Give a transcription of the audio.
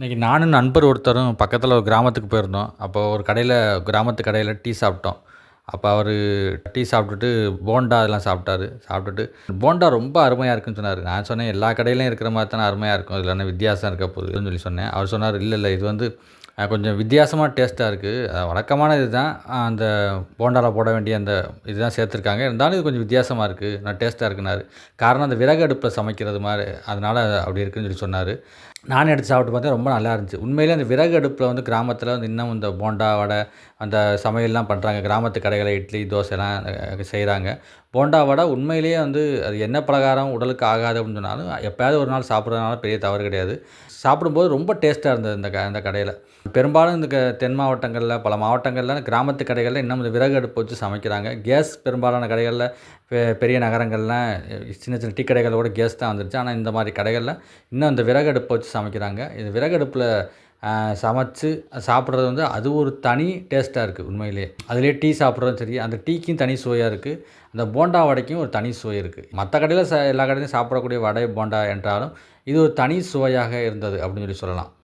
இன்றைக்கி நானும் நண்பர் ஒருத்தரும் பக்கத்தில் ஒரு கிராமத்துக்கு போயிருந்தோம். அப்போ ஒரு கடையில் கிராமத்து கடையில் டீ சாப்பிட்டோம். அப்போ அவர் டீ சாப்பிட்டுட்டு போண்டா அதெல்லாம் சாப்பிட்டாரு. சாப்பிட்டுட்டு போண்டா ரொம்ப அருமையாக இருக்குன்னு சொன்னார். நான் சொன்னேன் எல்லா கடையிலையும் இருக்கிற மாதிரி தானே அருமையாக இருக்கும். இதில் என்ன வித்தியாசம் இருக்க போகுதுன்னு சொல்லி சொன்னேன். அவர் சொன்னார் இல்லை இல்லை இது வந்து கொஞ்சம் வித்தியாசமாக டேஸ்ட்டாக இருக்குது வழக்கமான இது தான் அந்த போண்டாவில் போட வேண்டிய அந்த இதுதான் சேர்த்துருக்காங்க. இருந்தாலும் இது கொஞ்சம் வித்தியாசமாக இருக்குது நான் டேஸ்ட்டாக இருக்குனாரு. காரணம் அந்த விறகு அடுப்பில் சமைக்கிறது மாதிரி. அதனால் அப்படி இருக்குன்னு சொல்லி சொன்னார். நான் எடுத்து சாப்பிட்டு பார்த்தேன். ரொம்ப நல்லா இருந்துச்சு. உண்மையிலே அந்த விறகு அடுப்பில் வந்து கிராமத்தில் வந்து இன்னும் இந்த போண்டா வடை அந்த சமையல்லாம் பண்ணுறாங்க கிராமத்து கடைகளை இட்லி தோசைலாம் செய்கிறாங்க போண்டா வடை உண்மையிலேயே வந்து அது என்ன பலகாரம் உடலுக்கு ஆகாது அப்படின்னு சொன்னாலும் எப்போயாவது ஒரு நாள் சாப்பிட்றதுனால பெரிய தவறு கிடையாது. சாப்பிடும்போது ரொம்ப டேஸ்ட்டாக இருந்தது இந்த க இந்த கடையில். பெரும்பாலும் இந்த தென் மாவட்டங்களில் பல மாவட்டங்களில் கிராமத்து கடைகளில் இன்னும் இந்த விறகு அடுப்பு வச்சு சமைக்கிறாங்க. கேஸ் பெரும்பாலான கடைகளில் பெ- பெரிய நகரங்கள்லாம் சின்ன சின்ன டீ கடைகளோட கூட கேஸ் தான் வந்துருச்சு. ஆனால் இந்த மாதிரி கடைகளில் இன்னும் இந்த விறகு அடுப்பை வச்சு சமைக்கிறாங்க. இது விறகு அடுப்பில் சமைச்சு சாப்பிட்றது வந்து அது ஒரு தனி டேஸ்ட்டாக இருக்குது உண்மையிலேயே. அதிலே டீ சாப்பிட்றதும் சரி அந்த டீக்கும் தனி சுவையாக இருக்குது அந்த போண்டா வடைக்கும் ஒரு தனி சுவை இருக்குது மற்ற கடையில் ச எல்லா கடையிலையும் சாப்பிடக்கூடிய வடை போண்டா என்றாலும் இது ஒரு தனி சுவையாக இருந்தது அப்படின்னு சொல்லி சொல்லலாம்.